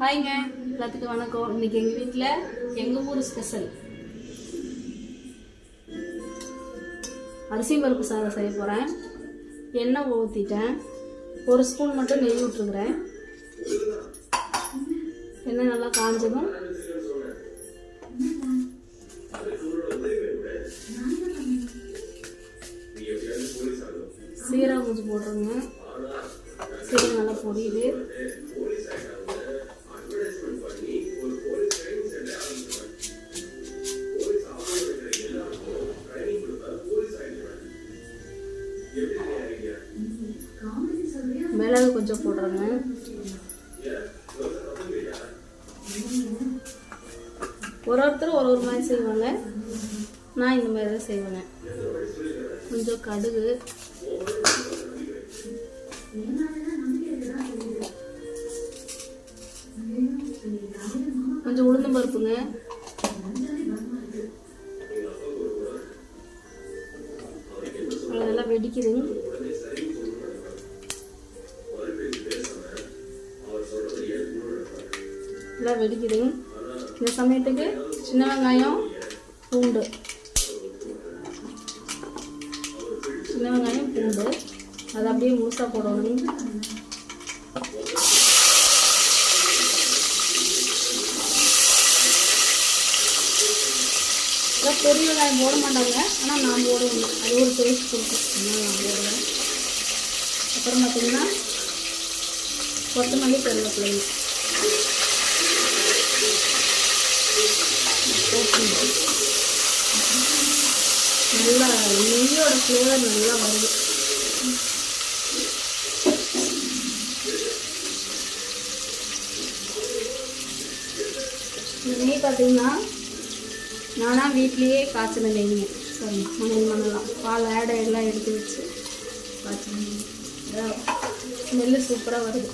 ஹாய்ங்க எல்லாத்துக்கும் வணக்கம். இன்னைக்கு எங்கள் வீட்டில் எங்கள் ஊர் ஸ்பெஷல் அரிசி பருப்பு சாதம் செய்ய போகிறேன் எண்ணெய் ஊற்றிட்டேன் ஒரு ஸ்பூன் மட்டும் நெய் விட்டுருக்குறேன் எண்ணெய் நல்லா காஞ்சதும் சீரகம் கொஞ்சம் போட்டுருங்க. சீரகம் நல்லா பொரியுது. ஒரு ஒருத்தர் ஒரு ஒரு மாதிரி செய்வாங்க. நான் இந்த மாதிரி தான் செய்வேங்க. கொஞ்சம் கடுகு. கொஞ்சம் உளுந்தம் பருப்புங்க. அதெல்லாம் வெடிக்குதுங்க. நல்லா வெடிக்குதுங்க. இந்த சமயத்துக்கு சின்ன வெங்காயம் பூண்டு. சின்ன வெங்காயம் பூண்டு. அதை அப்படியே முழுசாக போடணும். அதான் பெரிய வெங்காயம் போட மாட்டாங்க. ஆனால் நான் போடுவேன். அது ஒரு டேஸ்ட் கொடுக்கும். நான் போடுவேன். அப்புறம் பார்த்தீங்கன்னா கொத்தமல்லி கருவேப்பிலைங்க நல்லா நெய்யோட ஃப்ளேவர் நல்லா வருது நெய் பார்த்தீங்கன்னா நானாக வீட்லேயே காய்ச்சின நெய்ங்க சரி மணல் மணலாம் பால் ஆடை எல்லாம் எடுத்து வச்சு காய்ச்சின ஸ்மெல்லு சூப்பராக வருது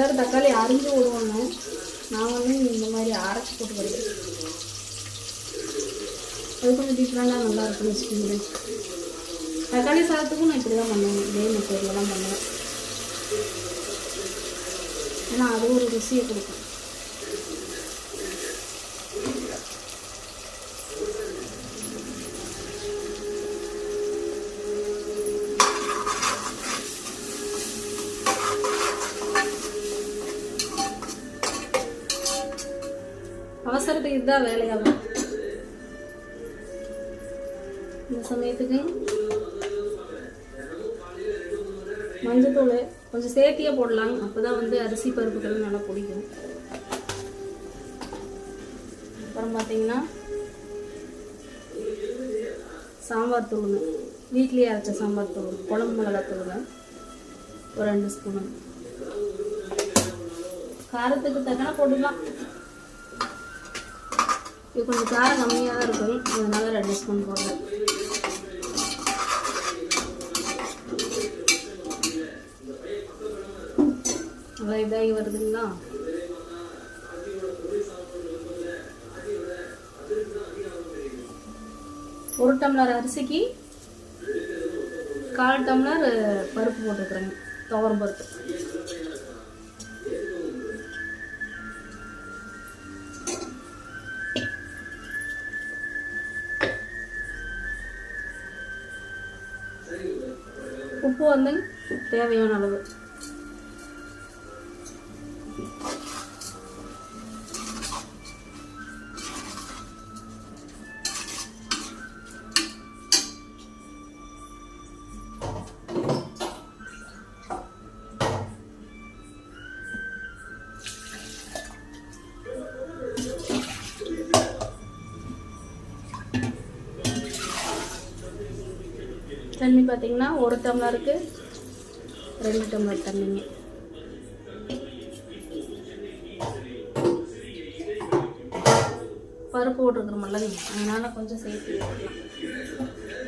எல்லோரும் தக்காளி அரிஞ்சு விடுவாங்க. நான் வந்து இந்த மாதிரி அரைச்சி போட்டு வருவேன் அது கொஞ்சம் டிஃப்ரெண்டாக நல்லா இருக்குன்னு வச்சுக்கோங்களேன். தக்காளி சாதத்துக்கும் நான் இப்படி தான் பண்ணுவேன். இதே மெத்தடில் தான் பண்ணுவேன். ஏன்னா அது ஒரு ருசியை கொடுக்கும். இதுதான் வேலையாகும் இந்த சமயத்துக்கு மஞ்சத்தூள் கொஞ்சம் சேர்த்தியே போடலாம். அப்போ தான் வந்து அரிசி பருப்புகள் நல்லா பிடிக்கும் அப்புறம் பார்த்தீங்கன்னா சாம்பார் தூள். வீட்லேயே அரைச்ச சாம்பார் தூள் குழம்பு மிளகா தூள் ஒரு ரெண்டு ஸ்பூனு காரத்துக்கு தக்கன போட்டுக்கலாம். இது கொஞ்சம் காரம் கம்மியாக தான் இருக்கும். அதனால ரெண்டு ஸ்பூன் போடுறேன். இதாகி வருதுங்களா? ஒரு டம்ளர் அரிசிக்கு கால் டம்ளர் பருப்பு போட்டுக்கிறேங்க துவரம் பருப்பு. உப்பு வந்து தேவையான அளவு. தண்ணி பார்த்தீங்கன்னா ஒரு டம்ளருக்கு ரெண்டு டம்ளர் தண்ணிங்க. பருப்பு போட்டுருக்குறோம்ல அதனால் கொஞ்சம் சேர்த்து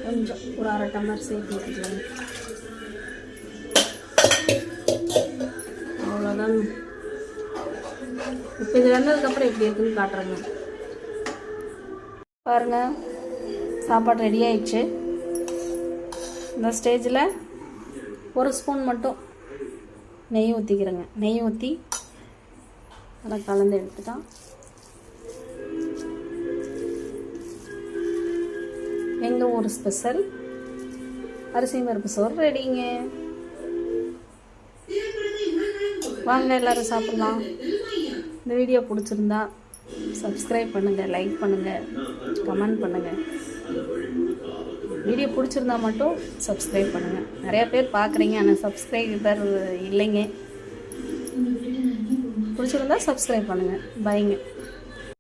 கொஞ்சம் ஒரு அரை டம்ளர் சேர்த்து ஊற்றிக்கலாம் அவ்வளோதான் இப்போ இது வந்ததுக்கப்புறம் எப்படி இருக்குன்னு காட்டுறேங்க. பாருங்க சாப்பாடு ரெடி ஆயிடுச்சு. இந்த ஸ்டேஜில் ஒரு ஸ்பூன் மட்டும் நெய் ஊற்றிக்கிறேங்க நெய் ஊற்றி நல்லா கலந்து எடுத்துட்டான் எங்கள் ஊர் ஸ்பெஷல்? அரிசி பருப்பு சோறு ரெடிங்க. வாங்க எல்லாரும் சாப்பிட்லாம். இந்த வீடியோ பிடிச்சிருந்தா சப்ஸ்கிரைப் பண்ணுங்கள் லைக் பண்ணுங்கள் கமெண்ட் பண்ணுங்கள் வீடியோ பிடிச்சிருந்தா மட்டும் சப்ஸ்கிரைப் பண்ணுங்கள் நிறையா பேர் பார்க்குறீங்க ஆனால் சப்ஸ்கிரைபர் இல்லைங்க. பிடிச்சிருந்தா சப்ஸ்கிரைப் பண்ணுங்கள் பைங்க